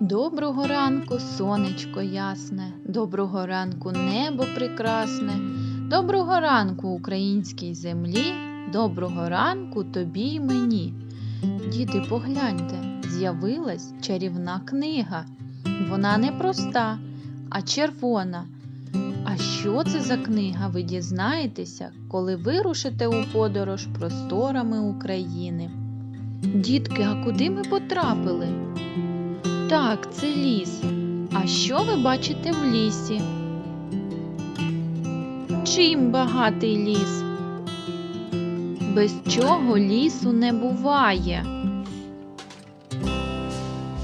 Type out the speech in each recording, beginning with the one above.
Доброго ранку, сонечко ясне, доброго ранку, небо прекрасне, доброго ранку українській землі, доброго ранку тобі й мені. Діти, погляньте, з'явилась чарівна книга. Вона не проста, а червона. А що це за книга, ви дізнаєтеся, коли вирушите у подорож просторами України. Дітки, а куди ми потрапили? Так, це ліс. А що ви бачите в лісі? Чим багатий ліс? Без чого лісу не буває.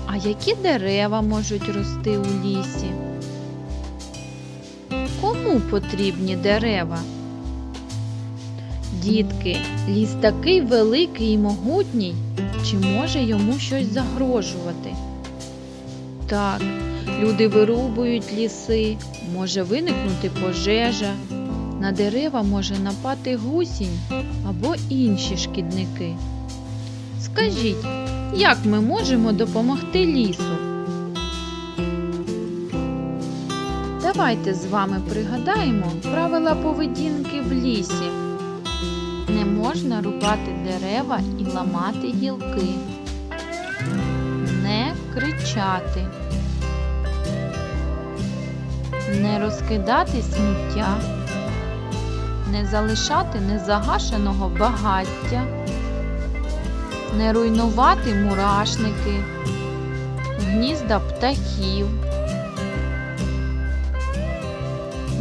А які дерева можуть рости у лісі? Кому потрібні дерева? Дітки, ліс такий великий і могутній, чи може йому щось загрожувати? Так, люди вирубують ліси, може виникнути пожежа, на дерева може напати гусінь або інші шкідники. Скажіть, як ми можемо допомогти лісу? Давайте з вами пригадаємо правила поведінки в лісі. Не можна рубати дерева і ламати гілки. Кричати. Не розкидати сміття. Не залишати незагашеного багаття. Не руйнувати мурашники, гнізда птахів.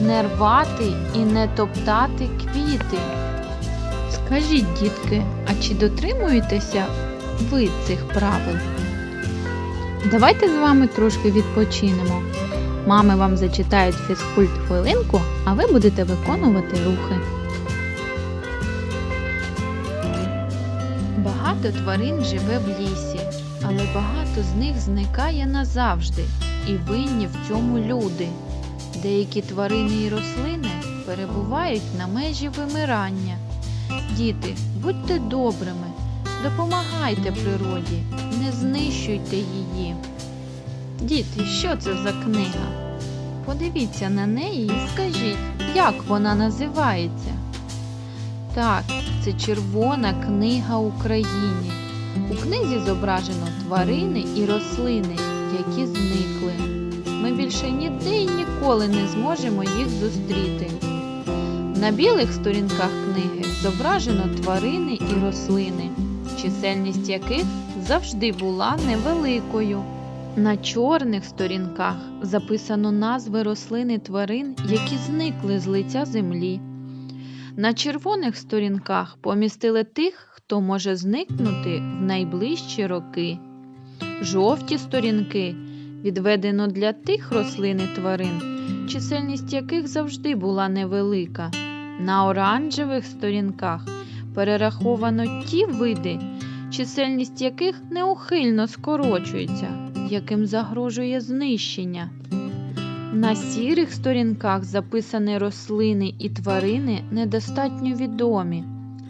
Не рвати і не топтати квіти. Скажіть, дітки, а чи дотримуєтеся ви цих правил? Давайте з вами трошки відпочинемо. Мами вам зачитають фізкульт хвилинку, а ви будете виконувати рухи. Багато тварин живе в лісі, але багато з них зникає назавжди, і винні в цьому люди. Деякі тварини і рослини перебувають на межі вимирання. Діти, будьте добрими, допомагайте природі, не знищуйте її. Діти, що це за книга? Подивіться на неї і скажіть, як вона називається. Так, це Червона книга Україні. У книзі зображено тварини і рослини, які зникли. Ми більше ніде і ніколи не зможемо їх зустріти. На білих сторінках книги зображено тварини і рослини, чисельність яких завжди була невеликою. На чорних сторінках записано назви рослин і тварин, які зникли з лиця землі. На червоних сторінках помістили тих, хто може зникнути в найближчі роки. Жовті сторінки відведено для тих рослин і тварин, чисельність яких завжди була невелика. На оранжевих сторінках перераховано ті види, чисельність яких неухильно скорочується, яким загрожує знищення. На сірих сторінках записані рослини і тварини недостатньо відомі,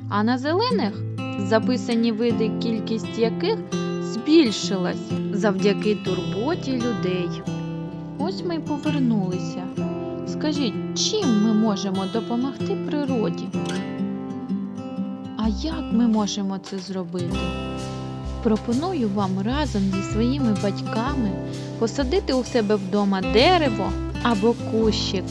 а на зелених записані види, кількість яких збільшилась завдяки турботі людей. Ось ми й повернулися. Скажіть, чим ми можемо допомогти природі? А як ми можемо це зробити? Пропоную вам разом зі своїми батьками посадити у себе вдома дерево або кущик.